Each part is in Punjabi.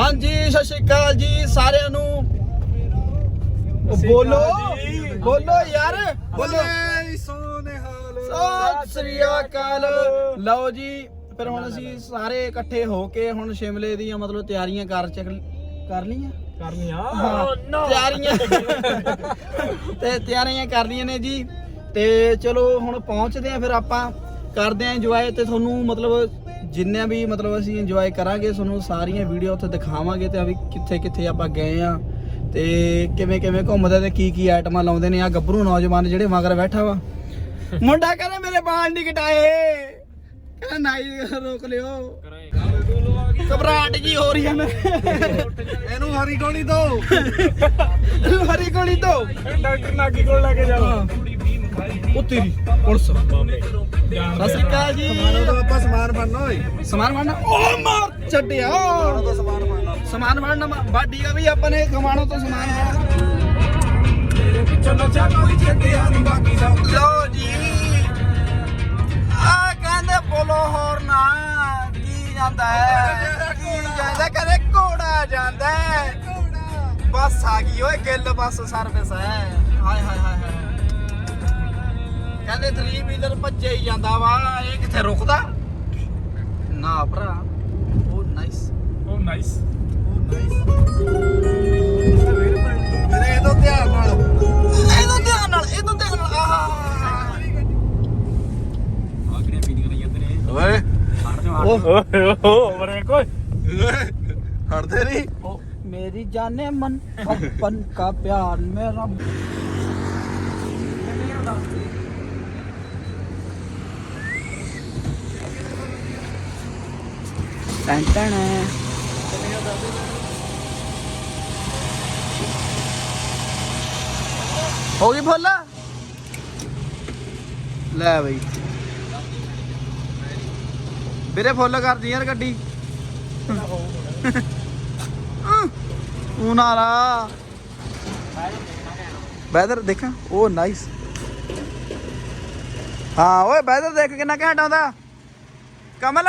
ਹਾਂਜੀ ਸਤਿ ਸ਼੍ਰੀ ਅਕਾਲ ਜੀ ਸਾਰਿਆਂ ਨੂੰ। ਬੋਲੋ ਬੋਲੋ ਯਾਰ ਬੋਲੋ। ਸੋਨੇ ਹਾਲ। ਸਤਿ ਸ਼੍ਰੀ ਅਕਾਲ। ਲਓ ਜੀ ਫਿਰ ਹੁਣ ਅਸੀਂ ਸਾਰੇ ਇਕੱਠੇ ਹੋ ਕੇ ਹੁਣ ਸ਼ਿਮਲੇ ਦੀਆਂ ਮਤਲਬ ਤਿਆਰੀਆਂ ਕਰ ਚੱਕ ਕਰ ਲਈਆਂ? ਕਰਨੀਆਂ? ਤਿਆਰੀਆਂ। ਤੇ ਤਿਆਰੀਆਂ ਕਰ ਲਈਆਂ ਨੇ ਜੀ। ਤੇ ਚਲੋ ਹੁਣ ਪਹੁੰਚਦੇ ਆ ਫਿਰ ਆਪਾਂ। ਕਰਦੇ ਆ ਇੰਜੋਏ ਤੇ ਤੁਹਾਨੂੰ ਮਤਲਬ ਜਿੰਨੇ ਵੀ ਮਤਲਬ ਅਸੀਂ ਇੰਜੋਏ ਕਰਾਂਗੇ ਤੁਹਾਨੂੰ ਸਾਰੀਆਂ ਵੀਡੀਓ ਉੱਥੇ ਦਿਖਾਵਾਂਗੇ ਤੇ ਆ ਵੀ ਕਿੱਥੇ ਕਿੱਥੇ ਆਪਾਂ ਗਏ ਆ। ਤੇ ਕਿਵੇਂ ਕਿਵੇਂ ਘੁੰਮਦੇ ਤੇ ਕੀ ਕੀ ਆਈਟਮਾਂ ਲਾਉਂਦੇ ਨੇ ਆ ਗੱਭਰੂ ਨੌਜਵਾਨ ਜਿਹੜੇ ਮਗਰ ਬੈਠਾ ਵਾ। ਮੁੰਡਾ ਕਹਿੰਦਾ ਮੇਰੇ ਬਾਲ ਨਹੀਂ ਕਟਾਏ। ਕਹਿੰਦਾ ਨਾਈ ਰੋਕ ਲਿਓ। ਘਬਰਾਹਟ ਜੀ ਹੋ ਰਹੀ ਹੈ ਮੈਂ ਇਹਨੂੰ ਹਰੀ ਗੋਲੀ ਦੋ। ਹਰੀ ਗੋਲੀ ਤੋਂ ਡਾਕਟਰ ਨਾਗੀ ਕੋਲ ਲੈ ਕੇ ਜਾਓ। ਉਹ ਤੇਰੀ ਪੁਲਿਸ। ਸਤਿ ਸ਼੍ਰੀ ਅਕਾਲ ਜੀ। ਮਾਰੋ ਤਾਂ ਆਪਾਂ ਸਮਾਨ ਬਣਨਾ ਓਏ। ਸਮਾਨ ਬਣਨਾ। ਉਹ ਮਾਰ ਛੱਡਿਆ। ਮਾਰੋ ਤਾਂ ਸਮਾਨ ਬਣਨਾ। ਸਮਾਨ ਬਣਨਾ ਬਾਡੀ ਦਾ ਵੀ ਆਪਾਂ ਨੇ ਕਮਾਣੋ ਤੋਂ ਸਮਾਨ ਬਣਨਾ ਚਲੋ ਚਾ ਕੋਈ ਛੱਡਿਆ ਨਹੀਂ ਬਾਕੀ ਸਭ ਲਓ ਜੀ। ਆ ਕਹਿੰਦੇ ਬੋਲੋ ਹੋਰ ਨਾ ਕੀ ਜਾਂਦਾ ਹੈ? ਕੀ ਜਾਂਦਾ ਕਦੇ ਘੋੜਾ ਜਾਂਦਾ ਹੈ। ਬੱਸ ਆ ਗਈ ਓਏ ਗਿੱਲ ਬੱਸ ਸਰਵਿਸ ਹੈ। ਹਾਏ ਹਾਏ ਹਾਏ। ਕਹਿੰਦੇ 3 ਵੀਲਰ ਭੱਜੇ ਹੀ ਜਾਂਦਾ ਵਾ ਇਹ ਕਿੱਥੇ ਰੁਕਦਾ ਨਾ ਭਰਾ ਉਹ ਨਾਈਸ ਓ ਨਾਈਸ ਓ ਨਾਈਸ ਮੇਰੇ ਇਹ ਤੋਂ ਧਿਆਨ ਨਾਲ ਇਹਦੋਂ ਧਿਆਨ ਨਾਲ ਇਹਦੋਂ ਧਿਆਨ ਨਾਲ ਆਹ ਓਏ ਉਹ ਓ ਬਰੇ ਕੋਈ हटते नहीं मेरी जाने मन अपन का प्यार मेरा ਹੋ ਗਈ ਫੁੱਲ? ਲੈ ਬਈ। ਵੀਰੇ ਫੁੱਲ ਕਰਦੀ ਯਾਰ ਗੱਡੀ। ਉਨਾਰਾ ਵੈਦਰ ਦੇਖਾਂ, ਉਹ ਨਾਈਸ ਹਾਂ, ਓਏ ਵੈਦਰ ਦੇਖ ਕਿੰਨਾ ਘੈਂਟ ਆਉਂਦਾ। ਕਮਲ।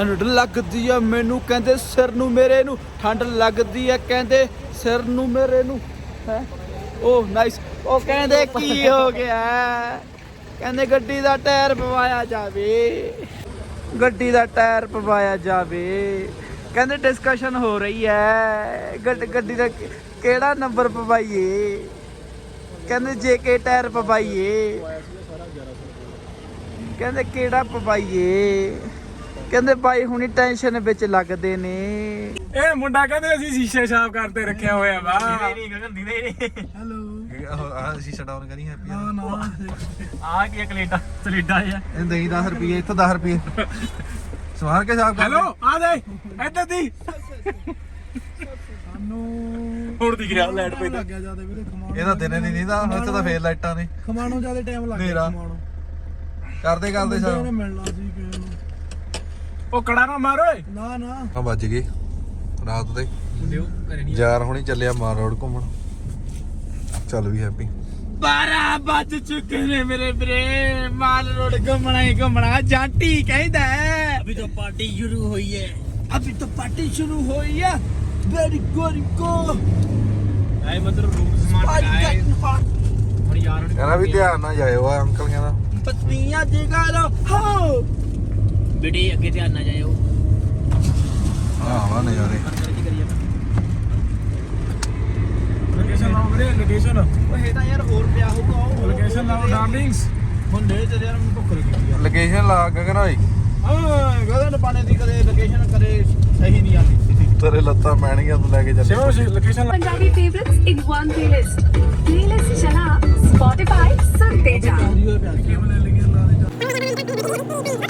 ਠੰਡ ਲੱਗਦੀ ਆ, ਮੈਨੂੰ ਕਹਿੰਦੇ ਸਿਰ ਨੂੰ ਮੇਰੇ ਨੂੰ, ਠੰਡ ਲੱਗਦੀ ਆ, ਕਹਿੰਦੇ ਸਿਰ ਨੂੰ ਮੇਰੇ ਨੂੰ, ਹੈ? ਉਹ ਨਾਈਸ ਉਹ ਕਹਿੰਦੇ ਕੀ ਹੋ ਗਿਆ? ਕਹਿੰਦੇ ਗੱਡੀ ਦਾ ਟਾਇਰ ਪਵਾਇਆ ਜਾਵੇ। ਗੱਡੀ ਦਾ ਟਾਇਰ ਪਵਾਇਆ ਜਾਵੇ। ਕਹਿੰਦੇ ਡਿਸਕਸ਼ਨ ਹੋ ਰਹੀ ਹੈ ਗੱਡੀ ਦਾ ਕਿਹੜਾ ਨੰਬਰ ਪਵਾਈਏ? ਕਹਿੰਦੇ ਜੇ ਕੇ ਟਾਇਰ ਪਵਾਈਏ। ਕਹਿੰਦੇ ਕਿਹੜਾ ਪਵਾਈਏ? ਕਹਿੰਦੇ ਬਾਈ ਹੁਣੀ ਟੈਨਸ਼ਨ ਵਿੱਚ ਲੱਗਦੇ ਨੇ। ਇਹ ਮੁੰਡਾ ਕਹਿੰਦੇ ਅਸੀਂ ਸ਼ੀਸ਼ੇ ਸਾਫ਼ ਕਰਦੇ ਰੱਖਿਆ ਹੋਇਆ ਵਾ। ਆ ਸ਼ੀਸ਼ਾ ਡਾਊਨ ਕਰੀ ਹੈਪੀ ਆ ਕੀ ਕੈਨੇਡਾ ਕੈਨੇਡਾ ਜਿਹਾ ਇਹ ਦਈ 10 ਰੁਪਏ ਇੱਥੋਂ 10 ਰੁਪਏ। ਸਵਾਰ ਕੇ ਸਾਫ਼ ਹੈਲੋ ਆ ਦੇ ਇੱਧਰ ਦੀ। ਹੁਣ ਦੀ ਗਿਆ ਲਾਈਟ ਪਈ ਤਾਂ। ਇਹਦਾ ਦਿਨੇ ਨਹੀਂ ਦੀਦਾ ਇੱਥੇ ਤਾਂ ਫੇਰ ਲਾਈਟਾਂ ਨੇ। ਖਮਾਣੋਂ ਜ਼ਿਆਦਾ ਟਾਈਮ ਖਮਾਣੋਂ ਕਰਦੇ ਕਰਦੇ ਉਹਨੇ ਸਾਰਾ ਮਿਲਣਾ ਸੀ। ਕਿਸੇ ਨੂੰ ਉਹ ਕੜਾ ਨਾ ਮਾਰ ਓਏ। ਨਾ ਨਾ। ਆ ਵੱਜ ਗਏ ਰਾਤ ਦੇ ਯਾਰ ਹੁਣੀ ਚੱਲਿਆ ਮਾਰ ਰੋਡ ਘੁੰਮਣ। ਚੱਲ ਵੀ ਹੈਪੀ 12 ਵੱਜ ਚੁੱਕੇ ਨੇ ਮੇਰੇ ਵੀਰੇ। ਮਾਲ ਰੋਡ ਘੁੰਮਣਾ ਹੀ ਘੁੰਮਣਾ। ਜਾਂਟੀ ਕਹਿੰਦਾ ਅਭੀ ਤਾਂ ਪਾਰਟੀ ਸ਼ੁਰੂ ਹੋਈ ਹੈ। ਅਭੀ ਤਾਂ ਪਾਰਟੀ ਸ਼ੁਰੂ ਹੋਈ ਹੈ ਵੈਰੀ ਗੁੱਡ ਗੋ ਐ ਮਤਲਬ ਰੂਮ ਸਮਾਨ ਲਾਏ ਹੁਣ ਯਾਰ ਕਹਿੰਦਾ ਵੀ ਧਿਆਨ ਨਾਲ ਜਾਇਓ ਆ ਅੰਕਲ ਕਹਿੰਦਾ। ਪਤਨੀਆਂ ਜਗਾਰੋ ਹੋ। ਬੇਟੇ ਅੱਗੇ ਧਿਆਨ ਨਾ ਜਾਇਓ ਹਾਂ ਵਾ ਨਜ਼ਾਰੇ ਲੋਕੇਸ਼ਨ ਲਾਓ ਵੀਰੇ ਲੋਕੇਸ਼ਨ ਉਹ ਇਹਦਾ ਯਾਰ ਹੋਰ ਪਿਆ ਹੋਊਗਾ ਉਹ ਲੋਕੇਸ਼ਨ ਲਾਓ ਡਾਰਲਿੰਗਸ ਮੁੰਡੇ ਤੇ ਯਾਰ ਮੈਨੂੰ ਭੁੱਖ ਲੱਗੀ ਆ ਲੋਕੇਸ਼ਨ ਲਾ ਗਗਨ ਓਏ ਹਾਂ ਗਗਨ ਪਾਣੇ ਦੀ ਕਦੇ ਲੋਕੇਸ਼ਨ ਕਦੇ ਸਹੀ ਨਹੀਂ ਆਉਂਦੀ ਤੇਰੇ ਲੱਤਾਂ ਪੈਣਗੀਆਂ ਤੂੰ ਲੈ ਕੇ ਚੱਲੇ ਸਿਓ ਜੀ location Punjabi favorites in one playlist. Playlist चला Spotify सुनते जाओ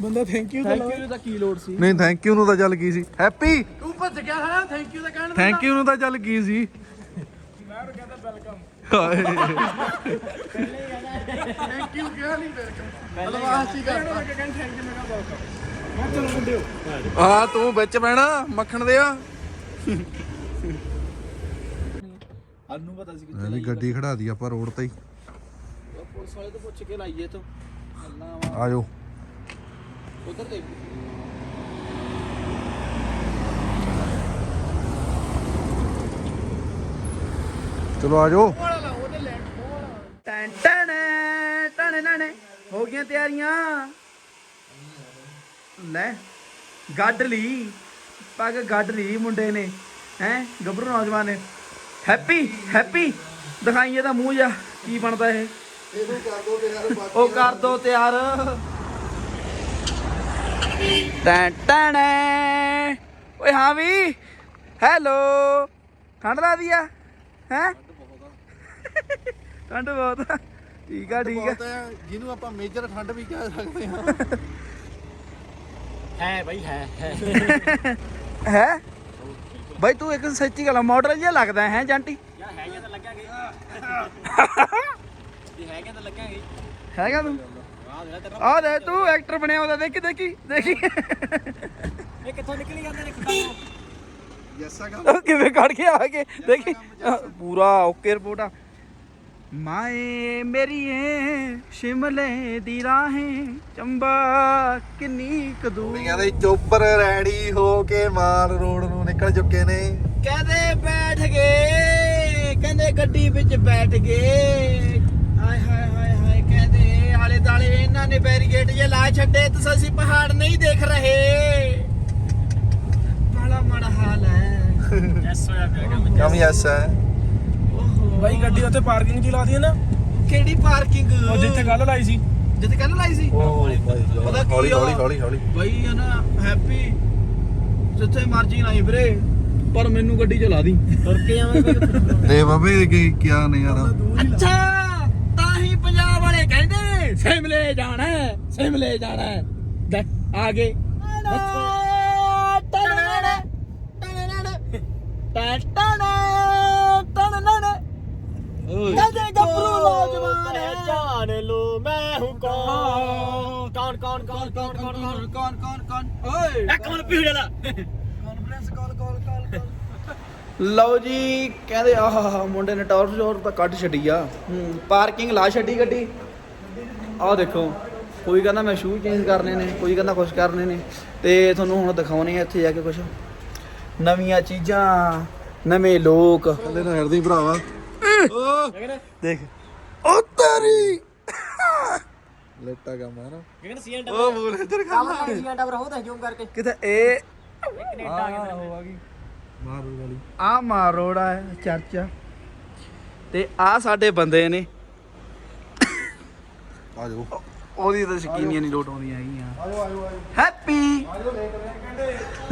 ਬੰਦਾ ਥੈਂਕ ਯੂ ਤਾਂ ਥੈਂਕ ਯੂ ਦਾ ਕੀ ਲੋੜ ਸੀ? ਨਹੀਂ ਥੈਂਕ ਯੂ ਨੂੰ ਤਾਂ ਚੱਲ ਗਈ ਸੀ? ਹੈਪੀ ਤੂੰ ਭੱਜ ਗਿਆ ਹੈ ਥੈਂਕ ਯੂ ਦਾ ਕਹਿਣ ਥੈਂਕ ਯੂ ਨੂੰ ਤਾਂ ਚੱਲ ਗਈ ਸੀ? ਹਾਏ ਥੈਂਕ ਯੂ ਕਿਹਾ ਨਹੀਂ ਵੈਲਕਮ ਸੀ ਕਰਦਾ ਚਲੋ ਮੁੰਡਿਓ ਆ ਤੂੰ ਵਿੱਚ ਬਹਿਣਾ ਮੱਖਣ ਦੇ ਆ। ਸਾਨੂੰ ਪਤਾ ਸੀ ਮੈਂ ਵੀ ਗੱਡੀ ਖੜਾ ਦੀ ਆਪਾਂ ਰੋਡ ਤੇ ਹੀ। ਪੁਲਿਸ ਵਾਲੇ ਤੋਂ ਪੁੱਛ ਕੇ ਲਾਈਏ ਤੂੰ। ਆਜੋ। ਉਧਰ ਦੇਖ ਚਲੋ ਆਜੋ ਟੈਂ ਟੈਂ ਟਣ ਨਣ ਹੋ ਗਈਆਂ ਤਿਆਰੀਆਂ। ਲੈ ਗੱਡ ਲਈ ਪੱਗ ਗੱਡ ਲਈ ਮੁੰਡੇ ਨੇ ਹੈ? ਗੱਭਰੂ ਨੌਜਵਾਨ ਨੇ। Happy happy. ਦਿਖਾਈ ਇਹਦਾ ਮੂੰਹ ਜਾ ਕੀ ਬਣਦਾ ਇਹ? ਉਹ ਕਰ ਦੋ ਤਿਆਰ। ਟੈਂ ਟੈਂ ਓਏ ਹਾਂ ਵੀ। ਹੈਲੋ। ਠੰਡ ਲੱਗਦੀ ਆ? ਹੈ? ਠੰਡ ਬਹੁਤ ਆ। ਠੀਕ ਆ ਠੀਕ ਆ। ਜਿਹਨੂੰ ਆਪਾਂ ਮੇਜਰ ਠੰਡ ਵੀ ਕਹਿ ਸਕਦੇ ਹਾਂ। ਹੈ ਬਈ ਹੈ ਹੈ। ਹੈ? ਬਾਈ ਤੂੰ ਇੱਕ ਸੱਚੀ ਗੱਲ ਮਾਡਲ ਜਿਹਾ ਲੱਗਦਾ ਹੈ ਜਾਂਟੀ? ਯਾਰ ਹੈਗੇ ਤਾਂ ਲੱਗਾਂਗੇ। ਜੇ ਹੈਗੇ ਤਾਂ ਲੱਗਾਂਗੇ। ਹੈਗਾ ਤੂੰ? ਆ ਦੇ ਤੂੰ ਐਕਟਰ ਬਣਿਆ ਉਹਦਾ ਦੇਖੀ ਦੇਖੀ ਦੇਖੀ। ਇਹ ਕਿੱਥੋਂ ਨਿਕਲੀ ਜਾਂਦੇ ਨੇ ਖੱਡਾ ਯੈਸਾ ਉਹ ਕਿਵੇਂ ਕੱਢ ਕੇ ਆ ਕੇ ਦੇਖੀ। ਅਹ ਪੂਰਾ ਓਕੇ ਰਿਪੋਰਟ ਆ। ਮਾਏ ਮੇਰੀਏ ਸ਼ਿਮਲੇ ਦੀ ਰਾਹੇ ਚੰਬਾ ਕਿੰਨੀ ਕਦੂ ਵੀ ਕਹਿੰਦੇ ਚੋਪਰ ਰੈਡੀ ਹੋ ਕੇ ਮਾਲ ਰੋਡ ਨੂੰ ਨਿਕਲ ਚੁੱਕੇ ਨੇ। ਕਹਿੰਦੇ ਬੈਠ ਗਏ ਕਹਿੰਦੇ ਗੱਡੀ ਵਿੱਚ ਬੈਠ ਗਏ। ਹਾਏ ਹਾਏ। ਇਹਨਾਂ ਨੇ ਬੈਰੀਗੇਡ ਜੇ ਲਾ ਛੱਡੇ ਤਾਂ ਅਸੀਂ ਪਹਾੜ ਨਹੀਂ ਦੇਖ ਰਹੇ। ਬੜਾ ਮਾੜਾ ਹਾਲ ਹੈ। ਐਸ ਹੋਇਆ ਪਿਆ ਕੰਮ ਕੰਮ ਯੈਸਾ ਹੈ ਓਹੋ। ਬਾਈ ਗੱਡੀ ਉੱਥੇ ਪਾਰਕਿੰਗ 'ਚ ਲਾ ਦੀ ਨਾ। ਕਿਹੜੀ ਪਾਰਕਿੰਗ ਉਹ ਜਿੱਥੇ ਕੱਲ ਲਾਈ ਸੀ। ਜਿੱਥੇ ਕੱਲ ਲਾਈ ਸੀ? ਓ ਪਤਾ ਕੀ ਹੌਲੀ ਆ? ਹੌਲੀ ਹੌਲੀ ਹੌਲੀ। ਬਈ ਹੈ ਨਾ ਹੈਪੀ ਜਿੱਥੇ ਮਰਜ਼ੀ ਲਾਈ ਵੀਰੇ। ਪਰ ਮੈਨੂੰ ਗੱਡੀ ਚਲਾ ਦੀ। ਤੁਰ ਕੇ ਆਵਾਂਗੇ। ਦੇ ਬਾਬੇ ਕੀ ਕਿਆ ਨਜ਼ਾਰਾ? ਅੱਛਾ! ਸਿਮਲੇ ਜਾਣਾ ਹੈ, ਸਿਮਲੇ ਜਾਣਾ ਹੈ। ਲੈ, ਆ ਲਓ ਜੀ ਕਹਿੰਦੇ ਆਹ ਮੁੰਡੇ ਨੇ ਟੌਰ ਸ਼ੋਰ ਤਾਂ ਕੱਢ ਛੱਡੀ ਆ। ਪਾਰਕਿੰਗ ਲਾ ਛੱਡੀ ਗੱਡੀ। ਆਹ ਦੇਖੋ ਕੋਈ ਕਹਿੰਦਾ ਮੈਂ ਸ਼ੂ ਚੇਂਜ ਕਰਨੇ ਨੇ ਕੋਈ ਕਹਿੰਦਾ ਕੁਝ ਕਰਨੇ ਨੇ ਤੇ ਤੁਹਾਨੂੰ ਹੁਣ ਦਿਖਾਉਣੇ ਆ ਇੱਥੇ ਜਾ ਕੇ ਕੁਝ ਨਵੀਆਂ ਚੀਜ਼ਾਂ ਨਵੇਂ ਲੋਕ। ਕਹਿੰਦੇ ਨਾ ਹਰਦੀ ਭਰਾਵਾ ਦੇਖ। ਉਹ ਤੇਰੀ! ਲੈਟਾ ਕੰਮ ਹੈ ਨਾ। ਗਗਨ ਸੀਐਨ ਉਹ ਬੋਲ ਇੱਧਰ ਕਰ ਸੀਐਨ ਟਾਵਰ ਹੋ ਤਾਂ ਜ਼ੂਮ ਕਰਕੇ। ਕਿਤੇ ਇਹ ਕੈਨੇਡਾ ਆ ਗਿਆ ਮਾਰੂ ਵਾਲੀ। ਆ ਮਾਰੋੜਾ ਹੈ ਚਰਚ ਆ। ਤੇ ਆ ਸਾਡੇ ਬੰਦੇ ਨੇ। ਆਜੋ। ਉਹਦੀ ਤਾਂ ਸ਼ਕੀਨੀਆਂ ਨਹੀਂ ਲੋਟ ਆਉਂਦੀਆਂ ਹੈਗੀਆਂ। ਹੈਪੀ!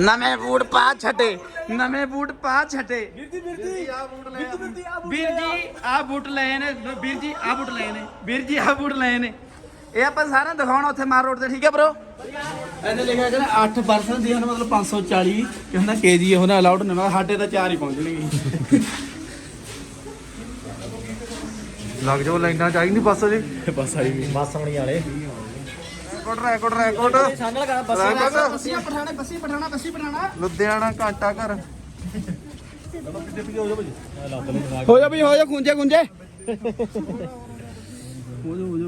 ਨਵੇਂ ਬੂਟ ਪਾ ਛੱਡੇ ਨਵੇਂ ਬੂਟ ਪਾ ਛੱਡੇ ਵੀਰ ਜੀ ਆ ਬੂਟ ਲਏ ਨੇ। ਵੀਰ ਜੀ ਆ ਬੂਟ ਲਏ ਨੇ। ਵੀਰ ਜੀ ਆ ਬੂਟ ਲਏ ਨੇ। ਇਹ ਆਪਾਂ ਸਾਰਿਆਂ ਨੂੰ ਦਿਖਾਉਣਾ ਉੱਥੇ ਮਾਰ ਰੋਡ ਤੇ ਠੀਕ ਹੈ ਬ్రో ਇਹਨੇ ਲਿਖਿਆ ਕਿ 8% ਦੀ ਹਨ ਮਤਲਬ 540 ਕਹਿੰਦਾ ਕੇਜੀ ਉਹਨਾਂ ਅਲਾਉਡ ਨਹੀਂ ਮੈਂ ਸਾਡੇ ਤਾਂ ਚਾਰ ਹੀ ਪਹੁੰਚਣਗੇ ਲੱਗ ਜਾਓ ਲਾਈਨਾਂ ਚਾਹੀ ਨਹੀਂ ਬੱਸ ਜੀ ਬਸ ਆਈ ਵੀ। ਬੱਸ ਆਉਣੀ ਵਾਲੇ। ਰੈਕੋਰਡ ਰੈਕੋਰਡ ਰੈਕੋਰਡ ਸਾਹਮਣੇ ਲਗਾ ਬੱਸ ਬੱਸੀਆਂ ਪਠਾਣਾ ਬੱਸੀ ਪਠਾਣਾ ਬੱਸੀ ਪਠਾਣਾ। ਲੁਧਿਆਣਾ ਘੰਟਾ ਘਰ। ਹੋ ਜਾ ਵੀ ਹੋ ਜਾ ਗੁੰਜੇ ਗੁੰਜੇ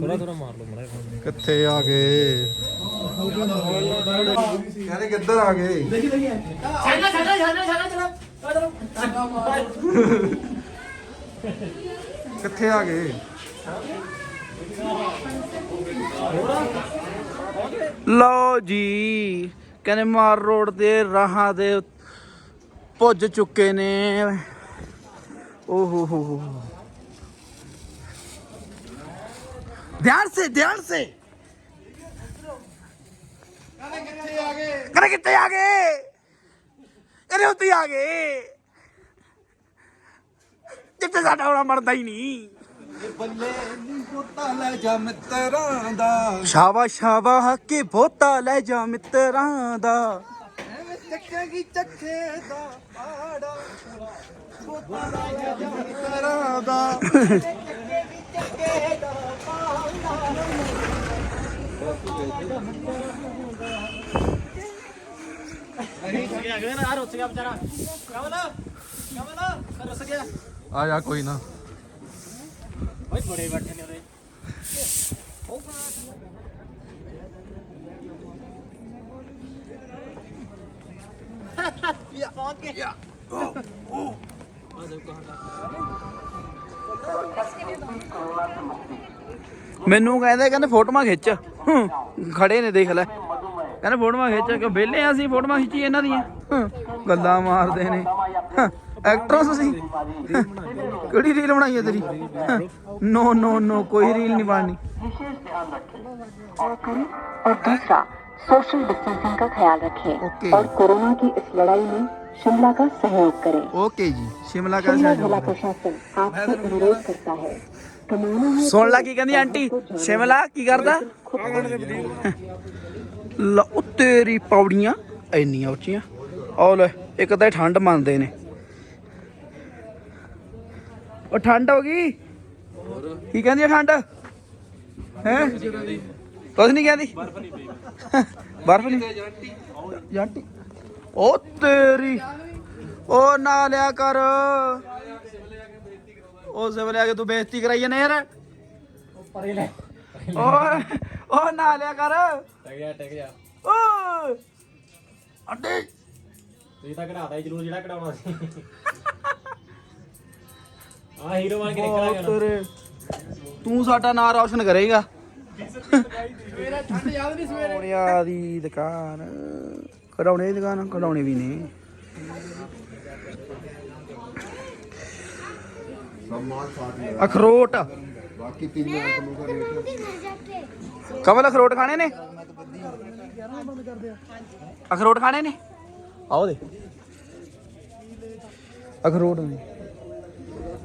ਥੋੜਾ ਥੋੜਾ ਮਾਰ ਲਓ ਮੜਾ ਕਿੱਥੇ ਆ ਗਏ? ਕਹਿੰਦੇ ਕਿੱਧਰ ਆ ਗਏ? ਛੱਡ। ਛੱਡ ਛੱਡ। ਛੱਡ। ਕਿੱਥੇ ਆ ਗਏ? ਲਓ ਜੀ, ਕਹਿੰਦੇ ਮਾਰ ਰੋਡ ਦੇ ਰਾਹਾਂ ਦੇ ਪੁੱਜ ਚੁੱਕੇ ਨੇ। ਓ ਹੋ ਹੋ ਹੋ। ਧਿਆਨ ਸੇ ਧਿਆਨ ਸੇ। ਕਰੇ ਕਿੱਥੇ ਆ ਗਏ? ਕਰੇ ਕਿੱਥੇ ਆ ਗਏ? ਕਰੇ ਉੱਤੇ ਆ ਗਏ। ਜਿੱਤੇ ਸਾਡਾ ਹੋਣਾ ਮਰਦਾ ਹੀ ਨਹੀਂ। ਬੱਲੇ ਨੀ ਬੋਤਾ ਲੈ ਜਾ ਮਿੱਤਰਾਂ ਦਾ ਸ਼ਾਵਾ ਸ਼ਾਵਾ ਹੱਕੇ ਬੋਤਾ ਲੈ ਜਾ ਮਿੱਤਰਾਂ ਦਾ। ਚੱਕੇਗੀ ਚੱਕੇ ਦਾ ਆੜਾ ਬੋਤਾ ਲੈ ਜਾ ਮਿੱਤਰਾਂ ਦਾ ਆ ਜਾ ਕੋਈ ਨਾ। ਮੈਨੂੰ ਕਹਿੰਦੇ ਕਹਿੰਦੇ ਫੋਟੋਆਂ ਖਿੱਚ। ਖੜੇ ਨੇ ਦੇਖ ਲੈ। ਕਹਿੰਦੇ ਫੋਟੋਆਂ ਖਿੱਚ ਕਿ ਵਿਹਲੇ ਆ ਅਸੀਂ ਫੋਟੋਆਂ ਖਿੱਚੀ ਇਹਨਾਂ ਦੀਆਂ? ਗੱਲਾਂ ਮਾਰਦੇ ਨੇ। ਐਕਟਰਸ ਅਸੀਂ ਕਿਹੜੀ ਰੀਲ ਬਣਾਈ ਹੈ ਤੇਰੀ ਨੋ ਨੋ ਨੋ ਕੋਈ ਰੀਲ ਨਹੀਂ ਬਣਨੀ और करें और दूसरा सोशल डिस्टेंसिंग का ख्याल रखें ओके। और कोरोना की इस लड़ाई में शिमला का सहयोग करें ਓਕੇ ਜੀ ਸ਼ਿਮਲਾ ਕਾ शिमला ਸਹਿਯੋਗ जिला ਕਰੋ। प्रशासन आपसे अनुरोध करता है कमाना है ਸੁਣ ਲੈ ਕੀ ਕਹਿੰਦੀ ਆਂਟੀ ਸ਼ਿਮਲਾ ਕੀ ਕਰਦਾ ਲਾ ਉਹ ਤੇਰੀ ਪੌੜੀਆਂ ਇੰਨੀਆਂ ਉੱਚੀਆਂ ਉਹ ਲੈ ਇੱਕ ਤਾਂ ਇਹ ਠੰਡ ਮੰਨਦੇ ਨੇ ਉਹ ਠੰਡ ਹੋ ਗਈ ਕੀ ਕਹਿੰਦੀ ਹੈ ਠੰਡ ਹੈ ਕੁਝ ਨਹੀਂ ਕਹਿੰਦੀ ਬਰਫ ਨਹੀਂ ਜੰਟੀ ਉਹ ਤੇਰੀ ਉਹ ਨਾ ਲਿਆ ਕਰ ਉਹ ਸਿਵਲ ਆ ਕੇ ਤੂੰ ਬੇਇੱਜ਼ਤੀ ਕਰਾਈ ਜਾਨੇ ਯਾਰ ਓਏ ਉਹ ਨਾ ਲਿਆ ਕਰ ਟਿਕ ਜਾ ਟਿਕ ਜਾ ਓਏ ਅੱਡੇ ਤੁਸੀਂ ਤਾਂ ਕਢਾਤਾ ਹੀ ਜਰੂਰ ਜਿਹੜਾ ਕਢਾਉਣਾ ਸੀ ਹੀਰੋ ਬਣ ਕੇ ਤੇਰੇ। ਤੂੰ ਸਾਡਾ ਨਾਂ ਰੌਸ਼ਨ ਕਰੇਗਾ। ਦੀ ਦੁਕਾਨ। ਕਢਾਉਣੇ ਦੀ ਦੁਕਾਨ ਕਢਾਉਣੇ ਵੀ ਨੇ ਅਖਰੋਟ। ਬਾਕੀ ਤਿੰਨ ਆਈਟਮਾਂ ਦਾ ਰੇਟ ਕਮਲ ਅਖਰੋਟ ਖਾਣੇ ਨੇ? ਅਖਰੋਟ ਖਾਣੇ ਨੇ? ਆਓ ਦੇ। ਅਖਰੋਟ ਨੇ।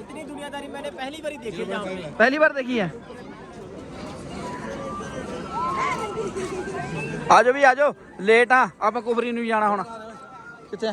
इतनी दुनियादारी मैंने पहली बार देखी है पहली बार देखी है? आज भी आज। लेट हाँ आप कुबरी जाना होना कितने